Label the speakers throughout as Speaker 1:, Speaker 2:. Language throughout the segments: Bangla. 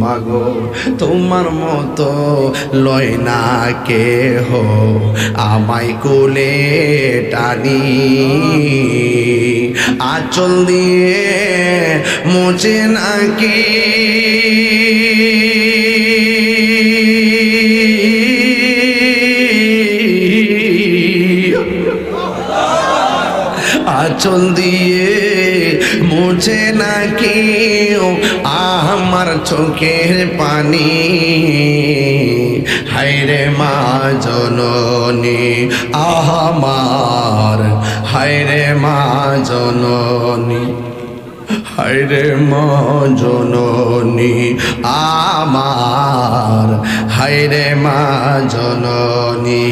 Speaker 1: মাগো, তোমার মতো লয় না কে হো আমায় কোলে টানি। আচল দিয়ে মোচে নাকি। আচল দিয়ে মুছে না কেউ আমার চোখের পানি। হায়রে মা জননী আহামার হায়রে মা জননী। হায়রে মা জননী আমার, হায়রে মা জননী,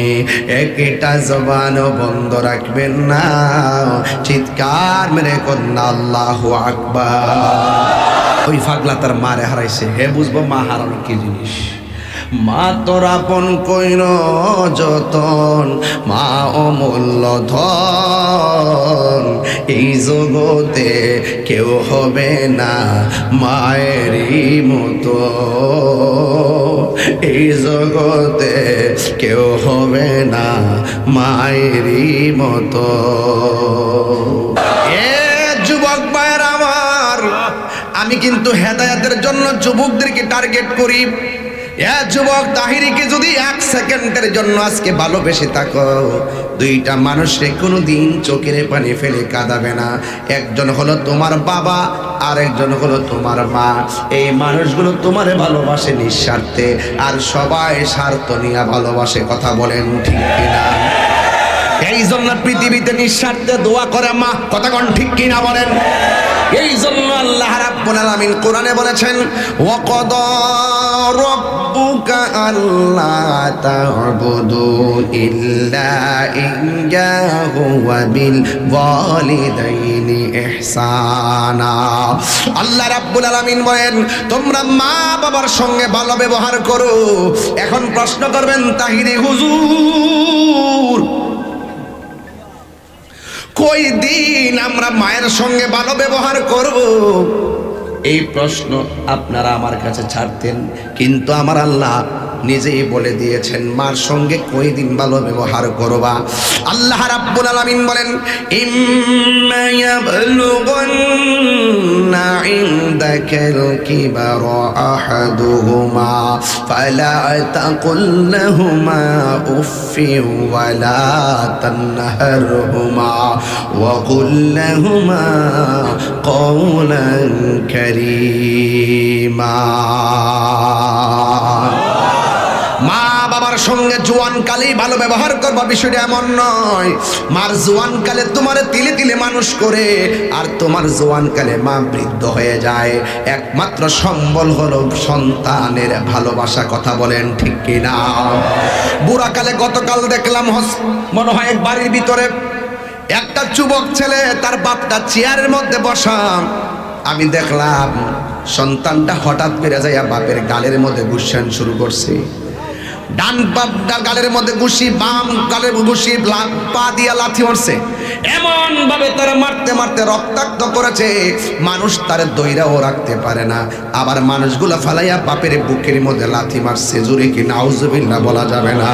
Speaker 1: একটা জবান বন্ধ রাখবেন না। চিৎকার মেরে কন্যা আল্লাহ আকবার। ওই ফাগলা তার মারে হারাইছে। হে বুঝব মা হারানো কি জিনিস? মা তোর আপন কইর যতন, মা অমূল্য ধন। এই জগতে কেউ হবে না মায়েরই মতো। এই জগতে কেউ হবে না মায়েরই মতো। আমি কিন্তু হেদায়াতের জন্য যুবকদেরকে টার্গেট করি। যুবক তাহিরিকে যদি এক সেকেন্ডের জন্য আজকে ভালোবেসে থাকো, দুইটা মানুষে কোনো দিন চোখের পানি ফেলে কাঁদাবে না। একজন হলো তোমার বাবা আর একজন হলো তোমার মা। এই মানুষগুলো তোমার ভালোবাসে নিঃস্বার্থে, আর সবাই স্বার্থ নিয়ে ভালোবাসে, কথা বলেন ঠিক কিনা? এই জন্য পৃথিবীতে নিঃস্বার্থে দোয়া করে মা কথাগণ ঠিক কিনা বলেন? এই জন্য আল্লাহ রাব্বুল আলামিন কোরআনে বলেছেন, ওয়াকাদ রাব্বুকা আল্লা তা'বুদু ইল্লা ইয়্যাহু ওয়া বিল ওয়ালিদাইনি ইহসানা। আল্লাহ রাব্বুল আলামিন বলেন, তোমরা মা বাবার সঙ্গে ভালো ব্যবহার করো। এখন প্রশ্ন করবেন, তাহিরি হুজুর কই দিন আমরা মায়ের সঙ্গে ভালো ব্যবহার করব? এই প্রশ্ন আপনারা আমার কাছে ছাড়তেন, কিন্তু আমার আল্লাহ নিজেই বলে দিয়েছেন মার সঙ্গে কই দিন ভালো ব্যবহার করবা আল্লাহ রাব্বুল আলামিন বলেন ইম্মা ইয়াবলুগান্না ইনদাকাল কিবারা আহাদুহুমা ফালা তাকুল লাহুমা উফফিন ওয়ালা তানহারহুমা وقل لهما قولا كريما মা বাবার সঙ্গে জোয়ান কালেই ভালো ব্যবহার করবা, বিষয়টা এমন নয়। মার জোয়ান কালে তোমার তিলে তিলে মানুষ করে, আর তোমার জোয়ান কালে মা বৃদ্ধ হয়ে যায়। একমাত্র সম্বল হলো সন্তানের ভালোবাসা, কথা বলেন ঠিক কিনা? বুড়া কালে গতকাল দেখলাম হস- মনে হয় এক বাড়ির ভিতরে একটা যুবক ছেলে, তার বাপটা চেয়ারের মধ্যে বসা। আমি দেখলাম সন্তানটা হঠাৎ পেরে যাইয়া বাপের গালের মধ্যে গুসান শুরু করছে। ডান গালের মধ্যে গুছি বাম গালের লা- পা দিয়া লাথি মারছে। এমন ভাবে তারা মারতে মারতে রক্তাক্ত করেছে। মানুষ তার দইরাও রাখতে পারে না। আবার মানুষগুলা ফালাইয়া বাপের বুকের মধ্যে লাথি মারছে। জুড়ে কি নাউজুবিল্লাহ বলা যাবে না।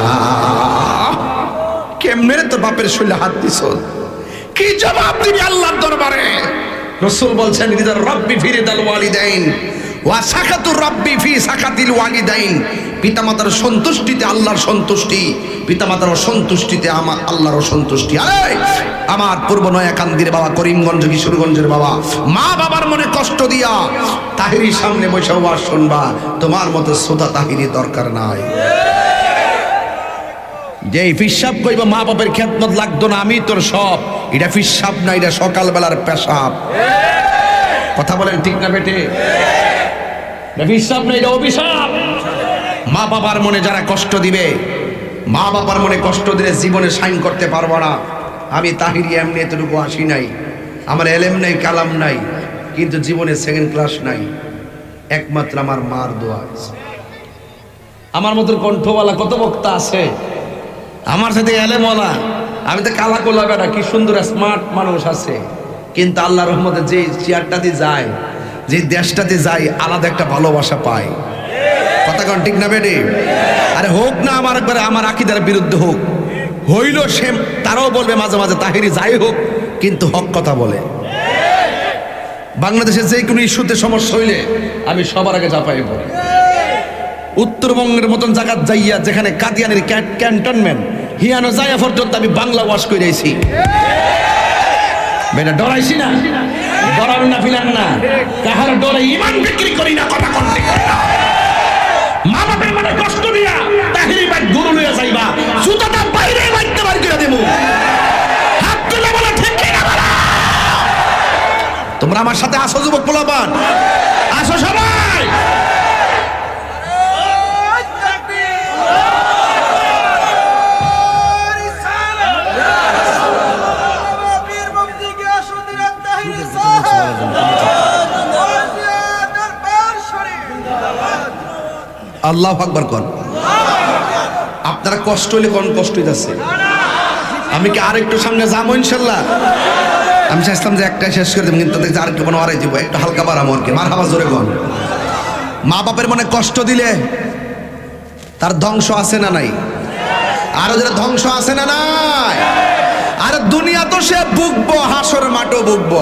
Speaker 1: কেমনে তোর বাপের শরীরে হাত দিছ কি জবাব দিবি আল্লাহর দরবারে? রসুল বলছেন ইদার রব্বি ফিরে দাল ওয়ালিদাইন। ওয়া সাকাতুর রব্বি ফি সাকাতিল ওয়ালিদাইন। পিতামাতার সন্তুষ্টিতে আল্লাহর সন্তুষ্টি, পিতামাতার অসন্তুষ্টিতে আমার আল্লাহর অসন্তুষ্টি। আরে, আমার পূর্ব নয়া কান্দির বাবা, করিমগঞ্জ, কিশোরগঞ্জের বাবা, মা বাবার মনে কষ্ট দিয়া তাহিরির সামনে বসে ওয়াজ শুনবা। তোমার মতো শ্রোতা তাহিরি দরকার নাই। যে ফিসাব কইব, মা বাপের খেদমত লাগতো না, আমি তোর সব। এটা ফিসাব না, এটা সকালবেলার পেশাব। কথা বলেন ঠিক না বেটে এটা ফিসাব না এটা অভিশাপ। মা বাবার মনে যারা কষ্ট দিবে মা বাবার মনে কষ্ট দিলে জীবনে সাইন করতে পারব না। আমি তাহিরি এমনি এতটুকু আসি নাই। আমার এলেম নাই কালাম নাই কিন্তু জীবনে সেকেন্ড ক্লাস নাই। একমাত্র আমার মার দোয়া আছে। আমার মতন কণ্ঠওয়ালা কত বক্তা আছে? আমার সাথে এলেমওয়ালা আমি তো কালা কোলা বেটা কি সুন্দর স্মার্ট মানুষ আছে। কিন্তু আল্লাহ রহমতে যে চেয়ারটা দিয়ে যায় যে দেশটাতে যাই, আলাদা একটা ভালোবাসা পাই। কথা ঠিক না বেডে আরে হোক না, আমার একবারে আমার আকিদার বিরুদ্ধে হোক। হইল সে তারাও বলবে মাঝে মাঝে তাহিরি যাই হোক, কিন্তু হক কথা বলে। বাংলাদেশে যে কোনো ইস্যুতে সমস্যা হইলে আমি সবার আগে চাপাই পড়ি। উত্তরবঙ্গের মতন জায়গা যাইয়া যেখানে কাদিয়ানের ক্যান্টনমেন্ট, হিয়ানো যাইয়া পর্যন্ত আমি বাংলা ওয়াশ করে আইছি বেটা, ডরাইছি না? ডরাবেন না ফিলান না। কাহার ডরে ইমান বিক্রি করি না কথা কন্টে করি না মা বাপের মানে কষ্ট দিয়া তাহিরি বাইক গরু লইয়া যাইবা, সুতাটা বাইরে বাইতে বার করে দেবো বলা? তোমরা আমার সাথে আসো, যুবক পোলাপান। আল্লাহ আকবার কন আপনারা কষ্ট হইলে কোন কষ্ট হইতেছে? আমি কি আর একটু সামনে যাব ইনশাল্লাহ? আমি চাইছিলাম যে একটাই শেষ করে দেবো, কিন্তু দেখছি আর একটু আড়াই দিব একটু হালকা বাড়াবো আর কি। মার হাবা জোরে কন। মা বাপের মনে কষ্ট দিলে তার ধ্বংস আছে না নাই? আরও যারা ধ্বংস আছে না নাই? আর দুনিয়া তো সে বুকবো হাসর মাঠও বুকবো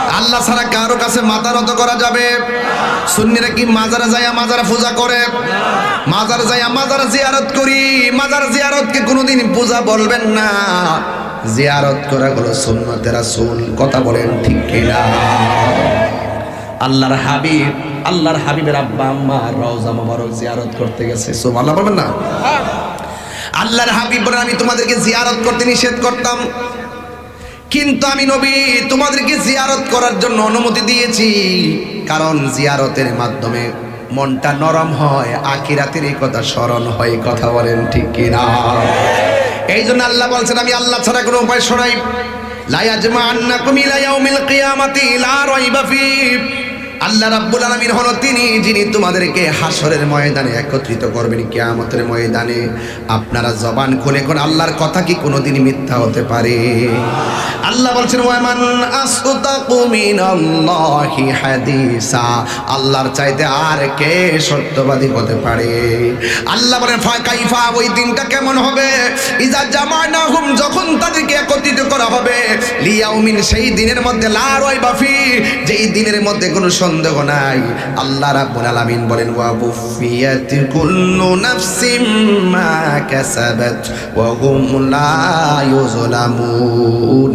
Speaker 1: ছাড়া কারও কাছে মাথা নত করা যাবে? সুন্নিরা কি মাজারে যাইয়া মাজারে পূজা করে? মাজার যাইয়া মাজার জিয়ারত করি। মাজার জিয়ারতকে কোনোদিন পূজা বলবেন না। জিয়ারত করা হলো সুন্নতের রাসূল। কথা বলেন ঠিক কিনা? আল্লাহর হাবিব আল্লাহর হাবিবের আব্বা আম্মা রওজা মোবারক জিয়ারত করতে গেছে। সুবহানাল্লাহ বলবেন না? আল্লাহর হাবিব বলেন আমি তোমাদেরকে জিয়ারত করতে নিষেধ করতাম। কিন্তু আমি নবী তোমাদেরকে জিয়ারত করার জন্য অনুমতি দিয়েছি। কারণ জিয়ারতের মাধ্যমে মনটা নরম হয়, আখিরাতের এই কথা স্মরণ হয়, কথা বলেন ঠিক কিনা? এই জন্য আল্লাহ বলছেন, আমি আল্লাহ ছাড়া কোনো উপায় শোনাই। লাইয়াজমা আন্না কুমিলা ইয়াউমিল কিয়ামাতি, লা রাইবা ফি আল্লাহ রাব্বুল আলামিন হলো তিনি, যিনি তোমাদেরকে হাসরের ময়দানে একত্রিত করবেন, কিয়ামতের ময়দানে। আপনারা জবান খুলে কোন আল্লাহর কথা কি কোনোদিন মিথ্যা হতে পারে? আল্লাহ বলছেন, ওয়ামান আসদাকু মিনাল্লাহি হাদিসা। আল্লাহর চাইতে আর কে সত্যবাদী হতে পারে? আল্লাহ বলেন, ফা কাইফা, ওই দিনটা কেমন হবে? ইজা জামানাহুম, যখন তাদেরকে একত্রিত করা হবে, লিয়াউমিন, সেই দিনের মধ্যে লা রাইবা ফি, যেই দিনের মধ্যে কোনো সন্দেহ নাই। আল্লাহ রাব্বুল আলামিন বলেন, ওয়া বুফিয়াত কুল্লু নাফসিম মা কাসাবাত, ওয়া হুম লা ইউজলামুন